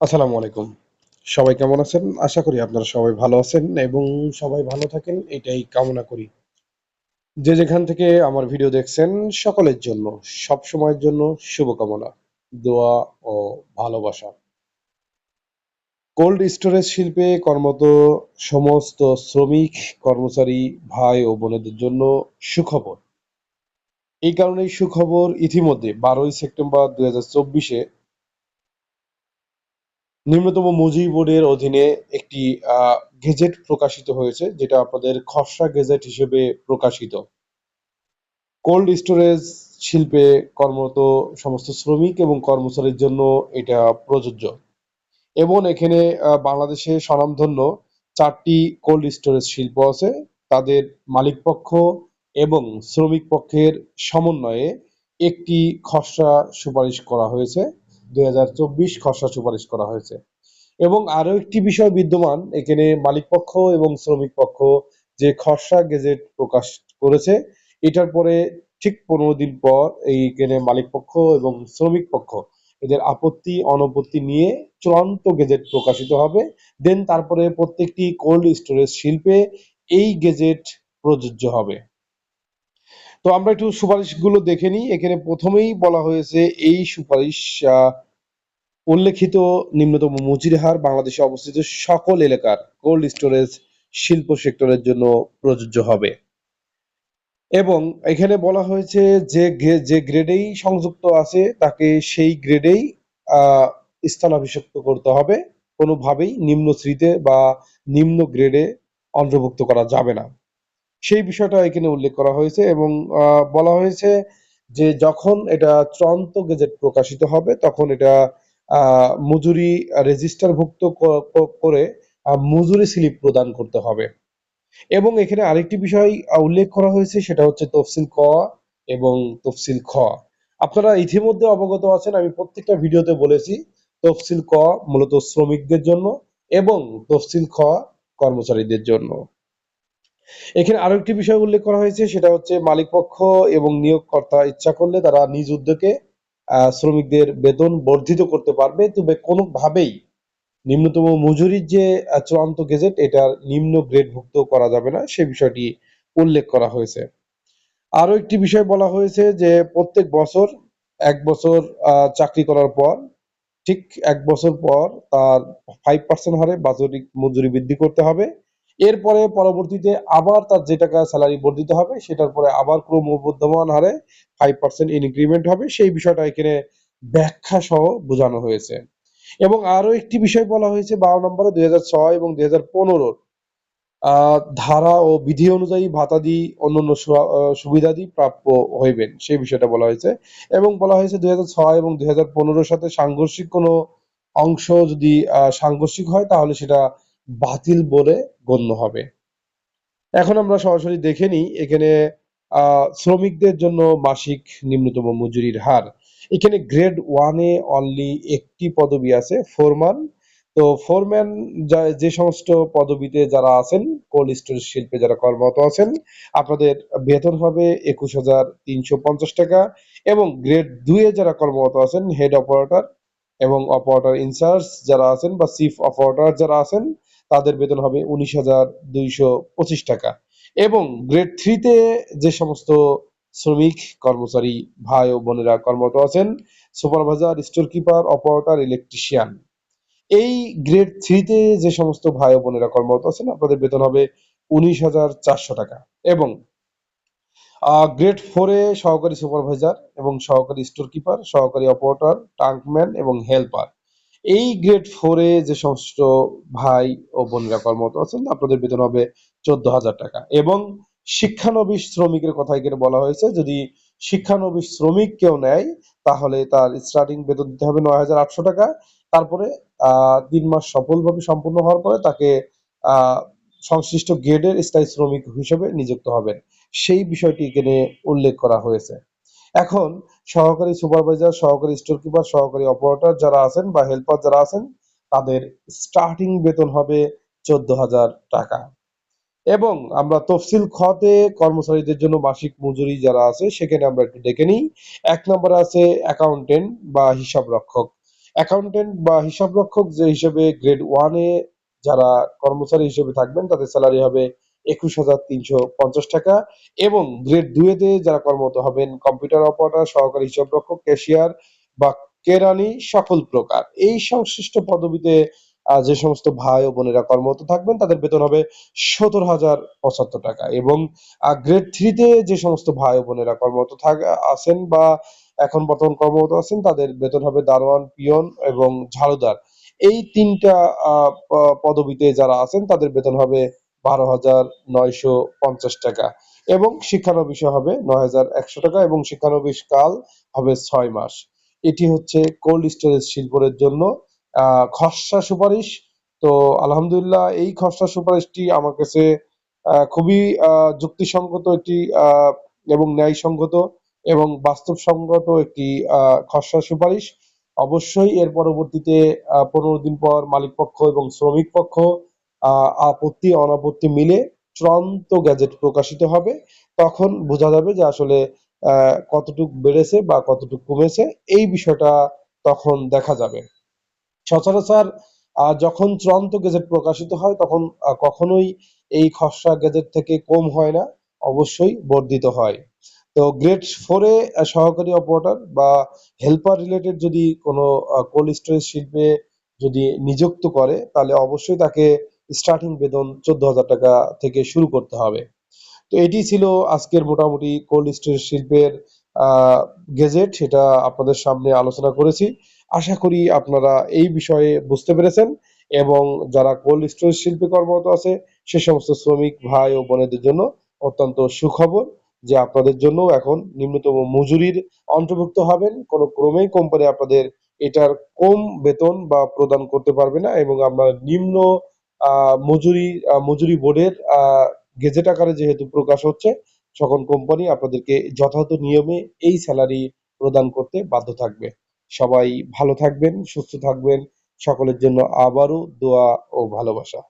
আসসালামু আলাইকুম। সবাই কেমন আছেন? আশা করি আপনারা সবাই ভালো আছেন এবং সবাই ভালো থাকেন, এটাই কামনা করি। যে যেখান থেকে আমার ভিডিও দেখছেন, সকলের জন্য, সব সময়ের জন্য শুভকামনা, দোয়া ও ভালোবাসা। কোল্ড স্টোরেজ শিল্পে কর্মরত সমস্ত শ্রমিক, কর্মচারী, ভাই ও বোনেদের জন্য সুখবর। এই কারণেই সুখবর ইতিমধ্যে বারোই সেপ্টেম্বর দুই হাজার চব্বিশে নিম্নতম মজুরি বোর্ডের অধীনে একটি গেজেট প্রকাশিত হয়েছে, যেটা আপনাদের খসড়া গেজেট হিসেবে প্রকাশিত। কোল্ড স্টোরেজ শিল্পে কর্মরত সমস্ত শ্রমিক এবং কর্মচারীর জন্য এটা প্রযোজ্য। এবং এখানে বাংলাদেশে স্বনামধন্য চারটি কোল্ড স্টোরেজ শিল্প আছে। তাদের মালিকপক্ষ এবং শ্রমিক পক্ষের সমন্বয়ে একটি খসড়া সুপারিশ করা হয়েছে। দুই হাজার চব্বিশ খসড়া সুপারিশ করা হয়েছে। এবং আরও একটি বিষয় বিদ্যমান, এখানে মালিক পক্ষ এবং শ্রমিক পক্ষ যে খসড়া গেজেট প্রকাশ করেছে, এটার পরে ঠিক পনেরো দিন পর এইখানে মালিক পক্ষ এবং শ্রমিক পক্ষ এদের আপত্তি, অনপত্তি নিয়ে চূড়ান্ত গেজেট প্রকাশিত হবে। দেন তারপরে প্রত্যেকটি কোল্ড স্টোরেজ শিল্পে এই গেজেট প্রযোজ্য হবে। তো আমরা একটু সুপারিশগুলো দেখে নিই। এখানে প্রথমেই বলা হয়েছে এই সুপারিশ উল্লেখিত নিম্নতম মজুরি হার বাংলাদেশে অবস্থিত সকল এলাকার কোল্ড স্টোরেজ শিল্প সেক্টরের জন্য প্রযোজ্য হবে। এবং এখানে বলা হয়েছে যে যে গ্রেডেই সংযুক্ত আছে, তাকে সেই গ্রেডেই স্থানাভিষিক্ত করতে হবে। কোনোভাবেই নিম্ন শ্রীতে বা নিম্ন গ্রেডে অন্তর্ভুক্ত করা যাবে না। সেই বিষয়টা এখানে উল্লেখ করা হয়েছে এবং বলা হয়েছে যে যখন এটা চূড়ান্ত গেজেট প্রকাশিত হবে, তখন এটা মজুরি রেজিস্টারভুক্ত করে মজুরি স্লিপ প্রদান করতে হবে। এবং এখানে আরেকটি বিষয় উল্লেখ করা হয়েছে, সেটা হচ্ছে তফসিল ক এবং তফসিল খ। আপনারা ইতিমধ্যে অবগত আছেন, আমি প্রত্যেকটা ভিডিওতে বলেছি, তফসিল ক মূলত শ্রমিকদের জন্য এবং তফসিল খ কর্মচারীদের জন্য। এখানে আরও একটি বিষয় উল্লেখ করা হয়েছে, সেটা হচ্ছে মালিকপক্ষ এবং নিয়োগকর্তা ইচ্ছা করলে তারা নিজ উদ্যোগে শ্রমিকদের বেতন বর্ধিত করতে পারবে। তবে কোনোভাবেই নিম্নতম মজুরির যে চূড়ান্ত গেজেট, এটার নিম্ন গ্রেডভুক্ত করা যাবে না। সে বিষয়টি উল্লেখ করা হয়েছে। আরও একটি বিষয় বলা হয়েছে যে, প্রত্যেক বছর এক বছর চাকরি করার পর, ঠিক এক বছর পর তার ফাইভ পার্সেন্ট হারে বাৎসরিক মজুরি বৃদ্ধি করতে হবে। এরপরে পরবর্তীতে আবার তার যে টাকা স্যালারি বর্ধিত হবে সেটার পরে আবার ক্রমবর্ধমান হারে ফাইভ পার্সেন্ট ইনক্রিমেন্ট হবে। সেই বিষয়টা এখানে ব্যাখ্যা সহ বোঝানো হয়েছে। এবং আরও একটি বিষয় বলা হয়েছে বারো নম্বরে দুই এবং দুই হাজার পনেরোর ধারা ও বিধি অনুযায়ী ভাতা ভাতাদি অন্যান্য সু- আহ, সুবিধাদি প্রাপ্য হইবেন। সেই বিষয়টা বলা হয়েছে। এবং বলা হয়েছে দুই ছয় এবং দুই হাজার সাথে সাংঘর্ষিক কোনো অংশ যদি সাংঘর্ষিক হয় তাহলে সেটা বাতিল বলে গণ্য হবে। এখন আমরা সরাসরি দেখে নিই, এখানে শ্রমিকদের জন্য মাসিক নিম্নতম মজুরির হার। এখানে গ্রেড ওয়ানে অনলি একটি পদবি আছে ফোরম্যান তো ফোরম্যান যে সমস্ত পদবিতে যারা আছেন কোল্ড স্টোরেজ শিল্পে যারা কর্মরত আছেন, আপনাদের বেতন হবে একুশ হাজার তিনশো পঞ্চাশ টাকা এবং গ্রেড দুয়ে যারা কর্মরত আছেন হেড অপারেটর এবং অপারেটর ইনচার্জ যারা আছেন বা চিফ অপারেটর যারা আছেন তাদের বেতন হবে উনিশ হাজার দুইশো পঁচিশ টাকা। এবং গ্রেড থ্রিতে যে সমস্ত শ্রমিক, কর্মচারী, ভাই ও বোনেরা কর্মরত আছেন supervisor store keeper operator electrician এই গ্রেড থ্রিতে যে সমস্ত ভাই ও বোনেরা কর্মরত আছেন, আপনাদের বেতন হবে উনিশ হাজার চারশো টাকা। এবং গ্রেড ফোরে সহকারী সুপারভাইজার এবং সহকারী স্টোর কিপার সহকারী অপারেটর টাঙ্কম্যান এবং হেল্পার এই গ্রেড ফোরে যে সমস্ত ভাই ও বোনেরা কর্মরত আছেন, আপনাদের বেতন হবে চোদ্দ হাজার টাকা। এবং শিক্ষানবিশ শ্রমিকের কথা এখানে বলা হয়েছে, যদি শিক্ষানবিশ শ্রমিক কেউ নেয়, তাহলে তার স্টার্টিং বেতন দিতে হবে নয় হাজার আটশো টাকা। তারপরে তিন মাস সফলভাবে সম্পূর্ণ হওয়ার পরে তাকে সংশ্লিষ্ট গ্রেডের স্থায়ী শ্রমিক হিসেবে নিযুক্ত হবেন। সেই বিষয়টি এখানে উল্লেখ করা হয়েছে। এখন সহকারী সুপারভাইজার, সহকারী স্টোর কিপার সহকারী অপারেটর যারা আছেন বা হেল্পার যারা আছেন, তাদের স্টার্টিং বেতন হবে চোদ্দ হাজার টাকা। এবং আমরা তফসিল খতে কর্মচারীদের জন্য মাসিক মজুরি যারা আছে, সেখানে আমরা একটু দেখে নিই। এক নম্বরে আছে অ্যাকাউন্টেন্ট বা হিসাব রক্ষক অ্যাকাউন্টেন্ট বা হিসাবরক্ষক যে হিসেবে গ্রেড ওয়ানে যারা কর্মচারী হিসেবে থাকবেন, তাদের স্যালারি হবে একুশ হাজার তিনশো পঞ্চাশ টাকা এবং গ্রেড দুয়েতে যারা কর্মরত হবেন, কম্পিউটার অপারেটর, সহকারী হিসাবরক্ষক ক্যাশিয়ার বা কেরানি, সকল প্রকার। এই সংশ্লিষ্ট পদবিতে যে সমস্ত ভাই ও বোনেরা কর্মরত থাকবেন, তাদের বেতন হবে সত্তর হাজার পঁচাত্তর টাকা এবং গ্রেড থ্রিতে যে সমস্ত ভাই ও বোনেরা কর্মরত থাক, আছেন বা এখন বর্তমান কর্মরত আছেন, তাদের বেতন হবে দারোয়ান, পিয়ন এবং ঝাড়ুদার এই তিনটা পদবিতে যারা আছেন, তাদের বেতন হবে বারো হাজার নয়শো পঞ্চাশ টাকা। এবং শিক্ষানবিশ হবে নয় হাজার একশো টাকা এবং শিক্ষানবিশ কাল হবে ছয় মাস। এটি হচ্ছে কোল্ড স্টোরেজ শিল্পের জন্য খসড়া সুপারিশ। তো আলহামদুলিল্লাহ এই খসড়া সুপারিশটি আমার কাছে খুবই যুক্তিসঙ্গত একটি এবং ন্যায়সঙ্গত এবং বাস্তবসঙ্গত একটি খসড়া সুপারিশ। অবশ্যই এর পরবর্তীতে পনেরো দিন পর মালিক পক্ষ এবং শ্রমিক পক্ষ আপত্তি, অনাপত্তি মিলে চূড়ান্ত গ্যাজেট প্রকাশিত হবে। তখন বোঝা যাবে যে আসলে কতটুক বেড়েছে বা কতটুক কমেছে। এই বিষয়টা তখন দেখা যাবে। সচরাচর যখন চূড়ান্ত গেজেট প্রকাশিত হয়, তখন কখনোই এই খসড়া গেজেট থেকে কম হয় না, অবশ্যই বর্ধিত হয়। তো গ্রেড ফোরে সহকারী অপারেটর বা হেল্পার রিলেটেড যদি কোনো কোল্ড স্টোরেজ শিল্পে যদি নিযুক্ত করে, তাহলে অবশ্যই তাকে স্টার্টিং বেতন চোদ্দ হাজার টাকা থেকে শুরু করতে হবে। তো এটি ছিল আজকের মোটামুটি কোল্ড স্টোরেজ শিল্পের গেজেট, সেটা আপনাদের সামনে আলোচনা করেছি। আশা করি আপনারা এই বিষয়ে বুঝতে পেরেছেন এবং যারা কোল্ড স্টোরেজ শিল্পে কর্মরত আছে, সে সমস্ত শ্রমিক, ভাই ও বোনেদের জন্য অত্যন্ত সুখবর যে আপনাদের জন্য এখন নিম্নতম মজুরির অন্তর্ভুক্ত হবেন। কোনো ক্রমেই কোম্পানি আপনাদের এটার কম বেতন বা প্রদান করতে পারবে না এবং আমরা নিম্ন মজুরি মজুরি বোর্ডের গেজেট আকারে যেহেতু প্রকাশ হচ্ছে, সকল কোম্পানি আপনাদেরকে যথাযথ নিয়মে এই স্যালারি প্রদান করতে বাধ্য থাকবে। সবাই ভালো থাকবেন, সুস্থ থাকবেন, সকলের জন্য আবারও দোয়া ও ভালোবাসা।